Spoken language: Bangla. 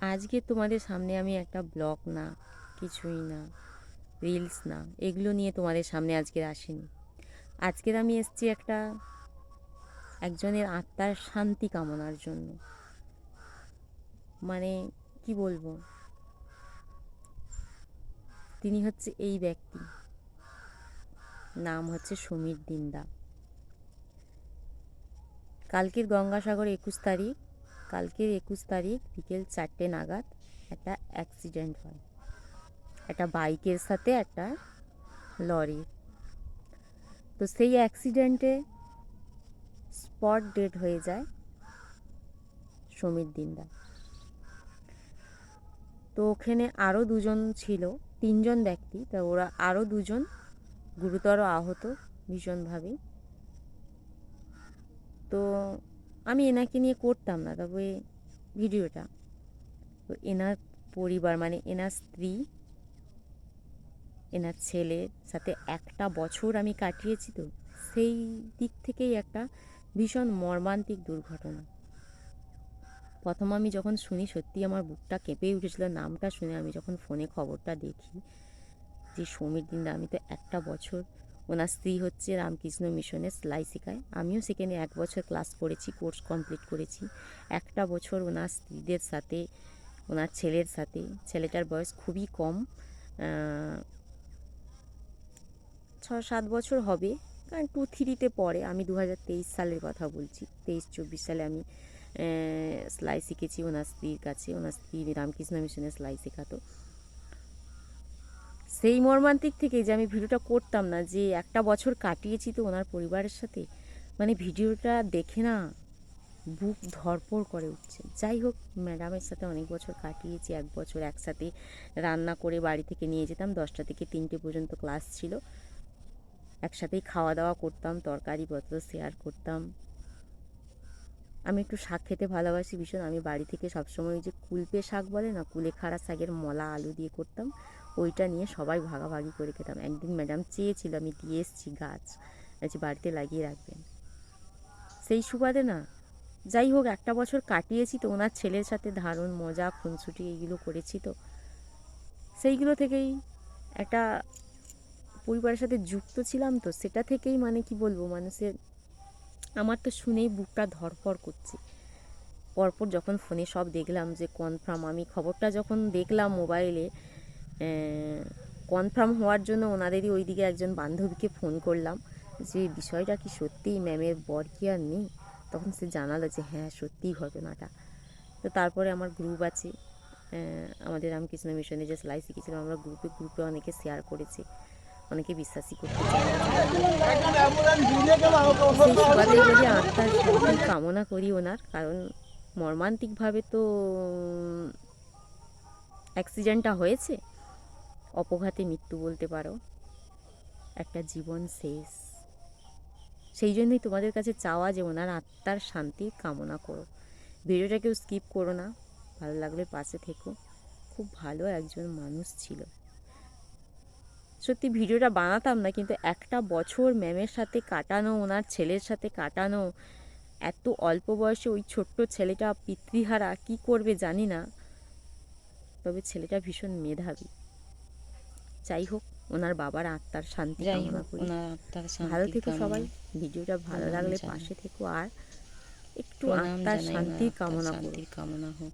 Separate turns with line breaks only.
আজকে তোমাদের সামনে আমি একটা ব্লগ না, কিছুই না রিলস না, এগুলো নিয়ে তোমাদের সামনে আজকের আসিনি। আজকের আমি এসেছি একটা একজনের আত্মার শান্তি কামনার জন্য। মানে কি বলব? তিনি হচ্ছে এই ব্যক্তি। নাম হচ্ছে সমীর দিন্দা। কালকের গঙ্গাসাগর একুশ তারিখ কালকের একুশ তারিখ বিকেল চারটে নাগাদ একটা অ্যাক্সিডেন্ট হয়। একটা বাইকের সাথে একটা লরির তো সেই অ্যাক্সিডেন্টে স্পট ডেড হয়ে যায় সমীর দিন্দা তো ওখানে আরও দুজন ছিল, তিনজন ব্যক্তি, তা ওরা আরও দুজন গুরুতর আহত ভীষণভাবে। তো আমি এনাকে নিয়ে করতাম না, তবে ভিডিওটা। তো এনার পরিবার মানে এনার স্ত্রী, এনার ছেলের সাথে একটা বছর আমি কাটিয়েছি তো, সেই দিক থেকেই একটা ভীষণ মর্মান্তিক দুর্ঘটনা। প্রথম আমি যখন শুনি, সত্যি আমার বুকটা কেঁপেই উঠেছিল, নামটা শুনে আমি যখন ফোনে খবরটা দেখি যে, সমীর দিনদা আমি তো একটা বছর ওনার স্ত্রী হচ্ছে রামকৃষ্ণ মিশনের সেলাই শেখায় আমিও সেখানে এক বছর ক্লাস করেছি কোর্স কমপ্লিট করেছি। একটা বছর ওনার স্ত্রীদের সাথে, ওনার ছেলের সাথে, ছেলেটার বয়স খুবই কম ছ সাত বছর হবে, কারণ টু থ্রিতে পড়ে। আমি দু হাজার তেইশ সালের কথা বলছি তেইশ চব্বিশ সালে আমি সেলাই শিখেছি ওনার স্ত্রীর কাছে। ওনার স্ত্রী রামকৃষ্ণ মিশনে সেলাই শেখাতো। সেই মর্মান্তিক থেকে যে আমি ভিডিওটা করতাম না, যে একটা বছর কাটিয়েছি তো ওনার পরিবারের সাথে মানে ভিডিওটা দেখে না বুক ধরপড় করে উঠছে। যাই হোক, ম্যাডামের সাথে অনেক বছর কাটিয়েছি, এক বছর একসাথে রান্না করে বাড়ি থেকে নিয়ে যেতাম, দশটা থেকে তিনটে পর্যন্ত ক্লাস ছিল। একসাথেই খাওয়া দাওয়া করতাম তরকারি পত্র শেয়ার করতাম। আমি একটু শাক খেতে ভালোবাসি ভীষণ, আমি বাড়ি থেকে সবসময় যে কুলপে শাক বলে না, কুলেখাড়া শাকের মলা আলু দিয়ে করতাম। ওইটা নিয়ে সবাই ভাগাভাগি করে খেতাম। একদিন ম্যাডাম চেয়েছিল আমি দিয়ে এসেছি গাছ আজ বাড়িতে লাগিয়ে রাখবেন। সেই সুবাদে না, যাই হোক একটা বছর কাটিয়েছি তো, ওনার ছেলের সাথে ধারণ মজা, খুনসুটি এইগুলো করেছি তো। সেইগুলো থেকেই একটা পরিবারের সাথে যুক্ত ছিলাম তো, সেটা থেকেই মানে কি বলব, মানুষের, আমার তো শুনেই বুকটা ধরপড় করছে। পরপর যখন ফোনে সব দেখলাম যে কনফার্ম আমি খবরটা যখন দেখলাম মোবাইলে কনফার্ম হওয়ার জন্য ওনাদেরই ওইদিকে একজন বান্ধবীকে ফোন করলাম যে, বিষয়টা কি সত্যিই ম্যামের বর কি আর নেই? তখন সে জানালো যে হ্যাঁ সত্যিই ঘটনাটা। তো তারপরে আমার গ্রুপ আছে। আমাদের রামকৃষ্ণ মিশনে যে সেলাই শিখেছিলাম, আমরা গ্রুপে গ্রুপে অনেকে শেয়ার করেছি। অনেকে বিশ্বাসই করতে চায় যদি আত্মার কামনা করি ওনার, কারণ মর্মান্তিকভাবে তো অ্যাক্সিডেন্টটা হয়েছে। অপঘাতে মৃত্যু বলতে পারো, একটা জীবন শেষ। সেই জন্যই তোমাদের কাছে চাওয়া যে ওনার আত্মার শান্তি কামনা করো। ভিডিওটা কেউ স্কিপ করো না, ভালো লাগলে পাশে থেকো। খুব ভালো একজন মানুষ ছিল। সত্যি ভিডিওটা বানাতাম না, কিন্তু একটা বছর ম্যামের সাথে কাটানো, ওনার ছেলের সাথে কাটানো, এত অল্প বয়সে ওই ছোট্ট ছেলেটা পিতৃহারা কি করবে জানি না, তবে ছেলেটা ভীষণ মেধাবী। যাই হোক ওনার বাবার আত্মার শান্তি কামনা করি। ভালো থেকো সবাই ভিডিওটা ভালো লাগলে পাশে থেকো আর একটু আত্মার শান্তি কামনা
কামনা হোক।